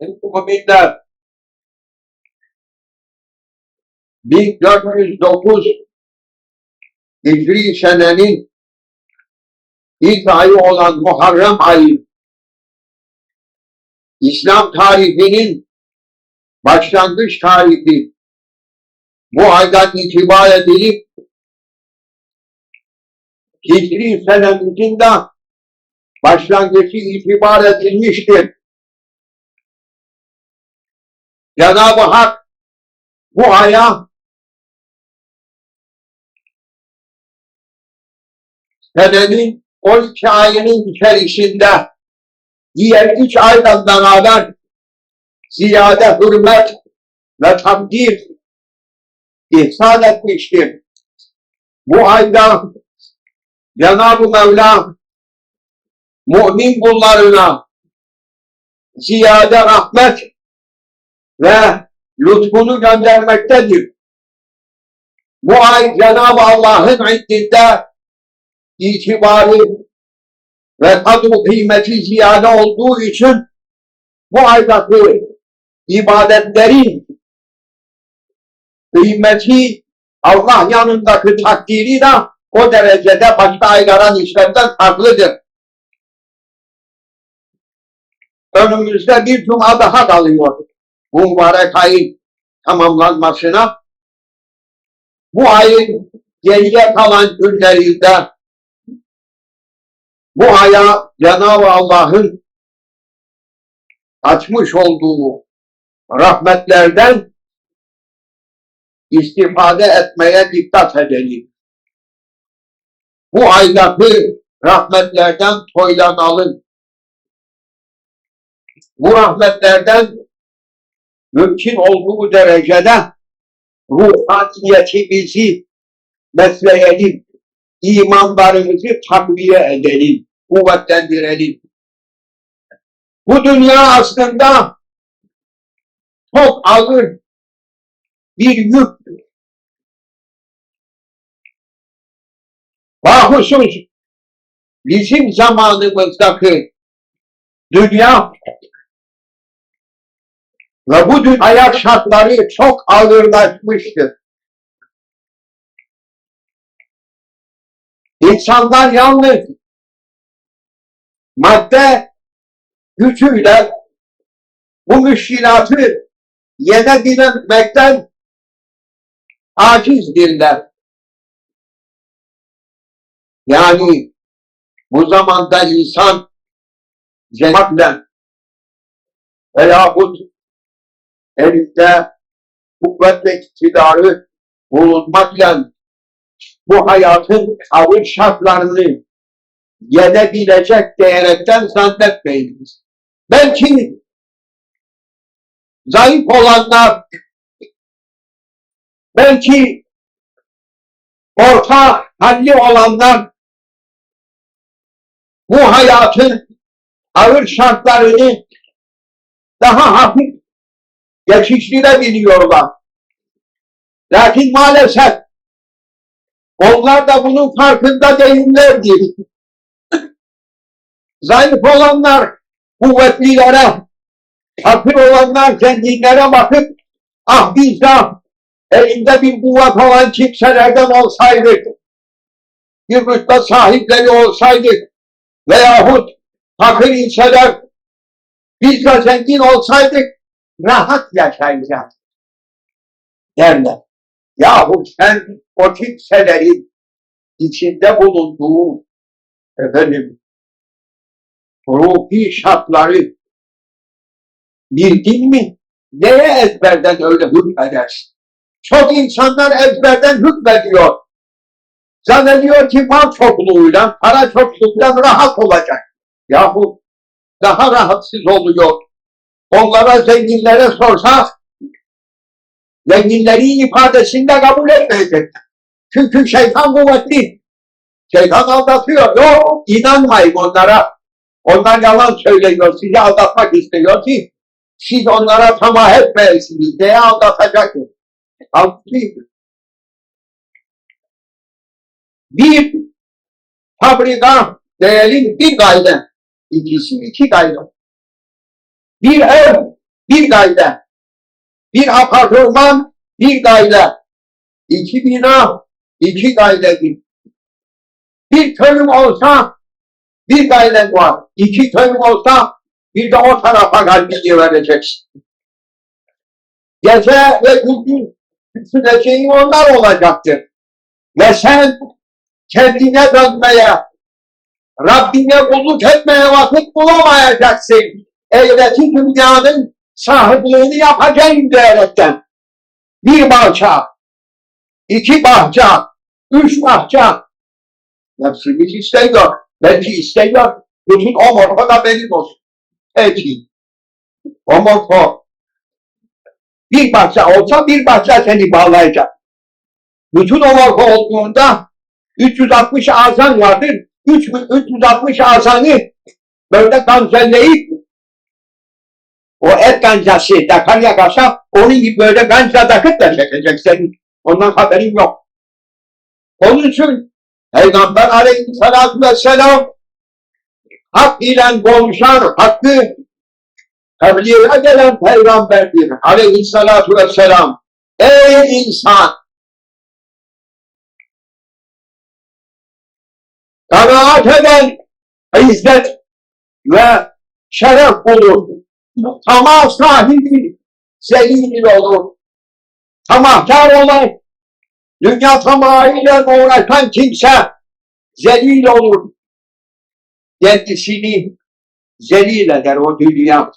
Müminler 1409 Hicri senenin ilk ayı olan Muharrem ayı İslam tarihinin başlangıç tarihi bu aydan itibar edilip Hicri senemizin de başlangıcı itibar edilmiştir. Cenab-ı Hak bu aya senenin 12 ayının içerisinde diğer üç aydan beraber ziyade hürmet ve takdir ihsan etmiştir. Bu ayda Cenab-ı Mevla mümin kullarına ziyade rahmet ve lütfunu göndermektedir. Bu ay Cenab-ı Allah'ın indinde itibarı ve tadı kıymeti ziyade olduğu için bu aydaki ibadetlerin kıymeti Allah yanındaki takdiri de o derecede başka aylara nispetten farklıdır. Önümüzde bir cuma daha kalıyor. Bu mübarek ayın tamamlanmasına. Bu ayın geriye kalan günlerinde bu aya Cenab-ı Allah'ın açmış olduğu rahmetlerden istifade etmeye dikkat edelim. Bu aydaki rahmetlerden toylanalım. Bu rahmetlerden mümkün olduğu derecede ruhaniyetimizi besleyelim. imanlarımızı takviye edelim, kuvvetlendirelim. Bu dünya aslında çok ağır bir yüktür. Bahusuz bizim zamanımızdaki dünya ve bu hayat şartları çok ağırlaşmıştır. İnsanlar yalnız madde gücüyle bu müşkilatı yenebilmekten acizdirler. Yani bu zamanda insan cemaatle veyahut elinde kuvvet ve iktidarı bulunmakla bu hayatın ağır şartlarını yenebilecek diyerekten zannetmeyiniz. Belki zayıf olanlar, belki orta halli olanlar bu hayatın ağır şartlarını daha hafif geçiştirebiliyorlar. Lakin maalesef onlar da bunun farkında değillerdir. Zayıf olanlar kuvvetlilere, fakir olanlar zenginlere bakıp ah biz de elinde bir kuvvet olan kimselerden olsaydık, bir rütbe sahipleri olsaydık veyahut fakir inseler biz de zengin olsaydık rahat yaşayacağız derler. Yahu sen o kimselerin içinde bulunduğu efendim ruhi şartları bildin mi? Neye ezberden öyle hükmedersin? Çok insanlar ezberden hükmediyor. Zannediyor ki mal çokluğuyla, para çokluğuyla rahat olacak. Yahu daha rahatsız oluyor. Onlara zenginlere sorsak zenginlerin ifadesini de kabul etmeyecekler. Çünkü şeytan kuvvetli. Şeytan aldatıyor. Yok inanmayın onlara. Onlar yalan söylüyor. Sizi aldatmak istiyor ki siz onlara tamah etmeyesiniz diye aldatacak. Halbuki bir fabrika diyelim bir gayden, ikisi iki gayden. Bir ev bir daire, bir apartman, bir daire, iki bina, iki daire, bir, bir köyüm olsa, bir daire var, iki köyüm olsa, bir de o tarafa kalbini vereceksin. Gece ve gündüz düşüneceğin onlar olacaktır. Ve sen kendine dönmeye, Rabbine kulluk etmeye vakit bulamayacaksın. Eğreti dünyanın sahipliğini yapacağım diyerekten. Bir bahçe, iki bahçe, üç bahçe. Nefsimiz istiyor. Belki istiyor. Bütün o morfa da benim olsun. Peki. O morfa. Bir bahçe olsa bir bahçe seni bağlayacak. Bütün o morfa olduğunda 360 azan vardır. 360 azanı böyle kanserleyip o et kancası takar yakarsa gibi böyle kanca takıp çekecek senin. Ondan haberin yok. Onun için Peygamber aleyhissalatü vesselam hak ile konuşan hakkı tebliğe gelen peygamberdir aleyhissalatü vesselam. Ey insan! Kanaat eden izzet ve şeref bulur. Tamah sahibi zelil olur. Tamahkar olan, dünya tamahıyla uğraşan kimse zelil olur. Kendisini zelil eder o dünya.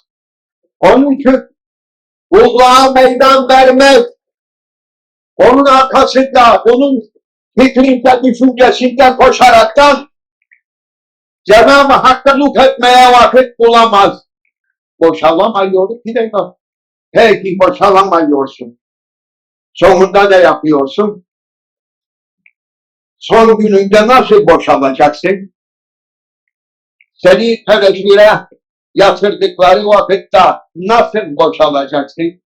Onun için Allah'a meydan vermez. Onun arkasında, onun fikrinde, düşüncesinde koşaraktan Cenab-ı Hakk'a lütf etmeye vakit bulamaz. Boşalamıyoruz ki de yok. Peki boşalamıyorsun. Sonunda ne yapıyorsun? Son gününde nasıl boşalacaksın? Seni teveccühe yatırdıkları vakitte nasıl boşalacaksın?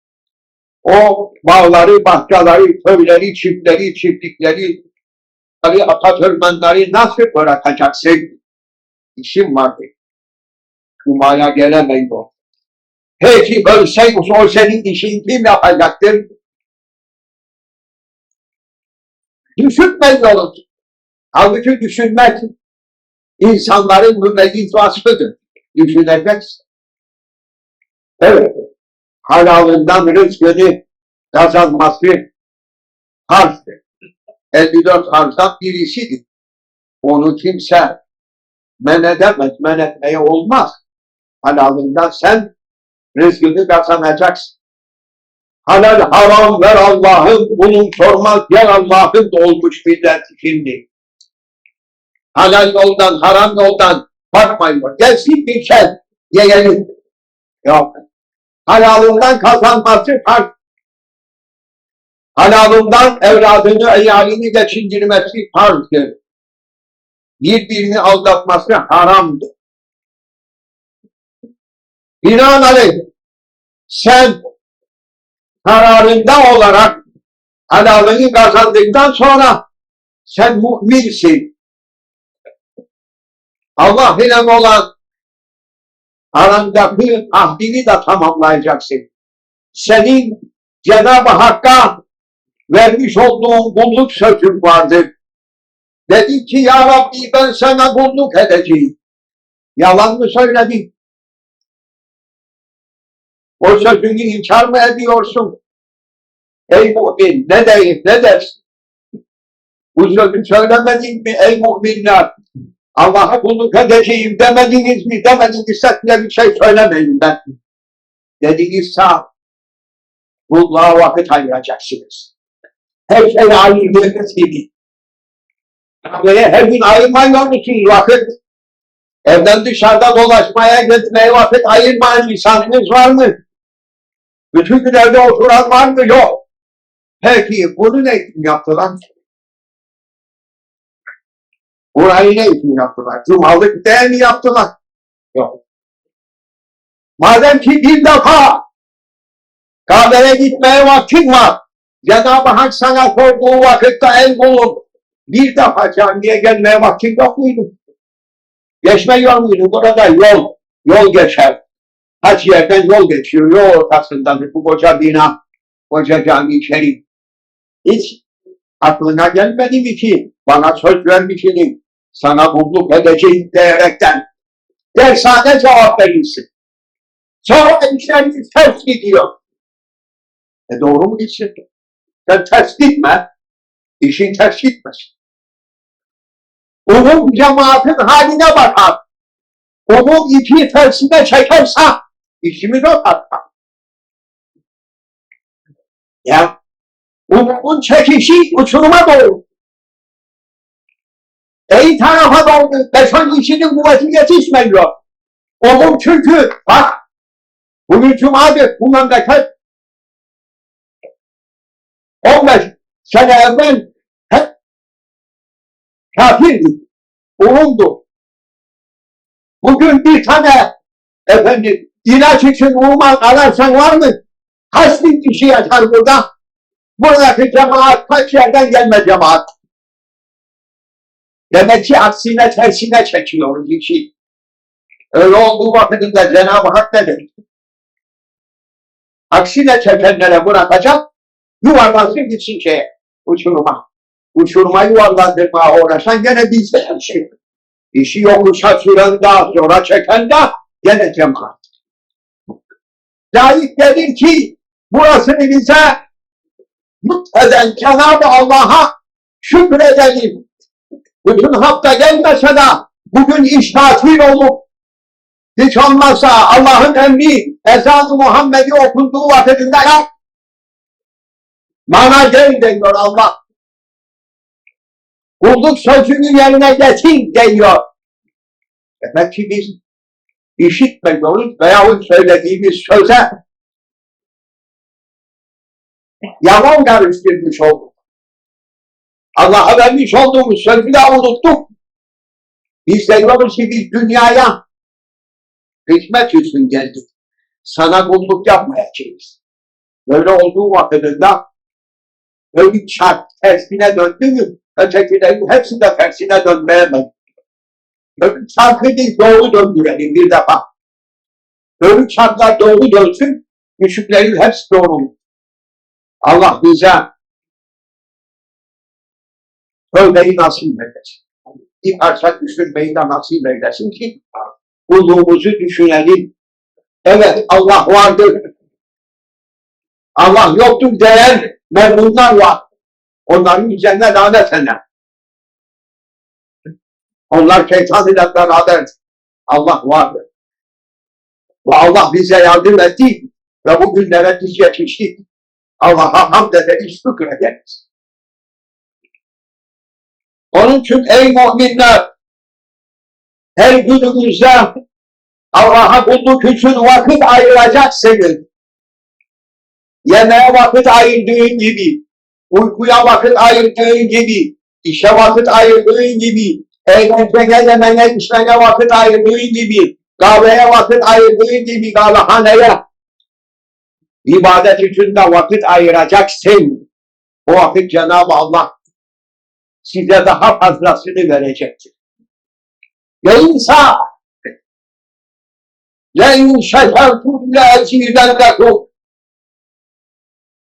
O bağları, bahçeleri, köyleri, çiftleri, çiftlikleri, atatürkmenleri nasıl bırakacaksın? İşim vardı. Cuma'ya gelemeyiyor. Peki ölseydi o senin işin kim yapacaktır? Düşünmeyiyoruz. Halbuki düşünmek insanların mümeyyiz vasfıdır. Düşüneceksin. Evet. Halalından rızkını kazanması harçtır. 54 harçtan birisidir. Onu kimse men edemez, men etmeye olmaz. Halalından sen rızkını kazanacaksın. Halal haram ver Allah'ım, bunun sormaz yer Allah'ım da olmuş millet şimdi. Halal yoldan, haram yoldan bakmayın. Gelsin bir şey yiyelim. Yok. Halalından kazanması fark. Halalından evladını, eyalini geçindirmesi farktır. Birbirini aldatması haramdır. Binaenaleyh sen kararında olarak halalını kazandıktan sonra sen müminsin. Allah ile olan arandaki ahdini de tamamlayacaksın. Senin Cenab-ı Hakk'a vermiş olduğun kulluk sözün vardır. Dedi ki ya Rabbi ben sana kulluk edeceğim. Yalan mı söyledin? O sözünü inkar mı ediyorsun? Ey mümin ne deyim ne dersin? Bu sözü söylemedin mi ey müminler? Allah'a kulluk edeceğim demediniz mi? Demedinizse bile bir şey söylemeyin ben. Dedinizse kulluğa vakit ayıracaksınız. Her şey ayırdığınız gibi. Kahveye her gün ayırmıyor musunuz vakit? Evden dışarıda dolaşmaya, gitmeye vakit ayırmayan insanınız var mı? Bütün gün evde oturan var mı? Yok. Peki bunu ne için yaptılar? Burayı ne için yaptılar? Cumalık değil mi yaptılar? Yok. Madem ki bir defa kahveye gitmeye vaktin var, Cenab-ı Hak sana sorduğu vakitte el bulup bir defa camiye gelmeye vaktin yok muydu? Geçmiyor muydu? Burada yol, yol geçer. Kaç yerden yol geçiyor. Yol ortasında bu koca bina, koca cami şerif. Hiç aklına gelmedi mi ki bana söz vermişsin, sana kulluk edeceğim diyerekten dersane cevap verirsin. Sonra işleriniz ters gidiyor. E doğru mu gitsin? Sen ters gitme. İşin ters gitmesin. Umum cemaatin haline bakar. Umum ipi tersine çekerse işimiz o hatta. Ya umumun çekişi uçuruma doğru. İyi tarafa doğru. Beşon işinin kuvveti yetişmiyor. Umum çünkü bak bugün cumadır bu memleket 15 sene evvel hep kafirdi, umumdu. Bugün bir tane efendim inanç için umman ararsan var mı? Kaç bin kişi yaşar burada? Buradaki cemaat kaç yerden gelme cemaat. Demek ki aksine tersine çekiyoruz işi. Öyle olduğu vakitinde Cenab-ı Hak ne dedi? Aksine çekenlere bırakacak, yuvarlansın gitsin şeye, uçuruma. Uçuruma yuvarlandırmaya uğraşan gene bizde bir şey. İşi yokuşa süren de sonra çeken de gene cemaat. Layık dedir ki burasını bize lütfeden Cenab-ı Allah'a şükredelim. Bütün hafta gelmese de bugün iş tatil olup hiç olmazsa Allah'ın emri ezan-ı Muhammed'i okunduğu vakitinde yap. Bana gel diyor Allah. Kulluk sözünü yerine getir diyor. Demek ki biz işitmiyoruz veyahut söylediğimiz söze yalan karıştırmış olduk. Allah'a vermiş olduğumuz sözü de unuttuk. Biz de diyoruz ki biz dünyaya hikmet için geldik. Sana kulluk yapmayacağız. Böyle olduğu vakitinde öyle çarp tersine döndü mü ötekilerin hepsi de tersine dönmeye? Öbür çarkı değil doğru döndürelim bir defa. Öbür çarklar doğru dönsün, düşüklerin hepsi doğru. Allah bize tövbeyi nasip eylesin. Bir parça düşürmeyi de nasip eylesin ki kulluğumuzu düşünelim. Evet Allah vardır. Allah yoktur diyen memnunlar var. Onların üzerine lanet eder. Onlar şeytan ile beraber Allah vardır. Ve Allah bize yardım etti ve bu günlere biz yetiştik. Allah'a hamd ederiz, şükrederiz. Onun için ey müminler, her günümüzde Allah'a kulluk için vakit ayıracaksınız. Yemeğe vakit ayırdığın gibi, uykuya vakit ayırdığın gibi, işe vakit ayırdığın gibi, eğlenceye, yemene, içmene vakit ayırdığın gibi, kahveye vakit ayırdığın gibi, kahvehaneye, ibadet için de vakit ayıracaksın. O vakit Cenab-ı Allah size daha fazlasını verecektir. Yoksa لَاِنْ شَكَرْتُمْ لَاَزِيدَنَّكُمْ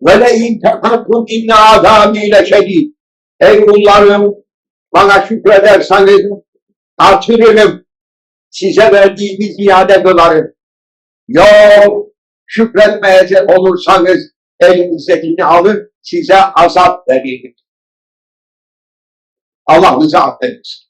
وَلَاِنْ تَقَرْتُمْ اِنَّ عَذَابِي لَشَد۪يدٍ Ey kullarım, bana şükrederseniz artırırım. Size verdiğimi ziyade kılarım. Yok, şükretmeyecek olursanız elinizdekini alır, size azap veririm. Allah bize affetsin.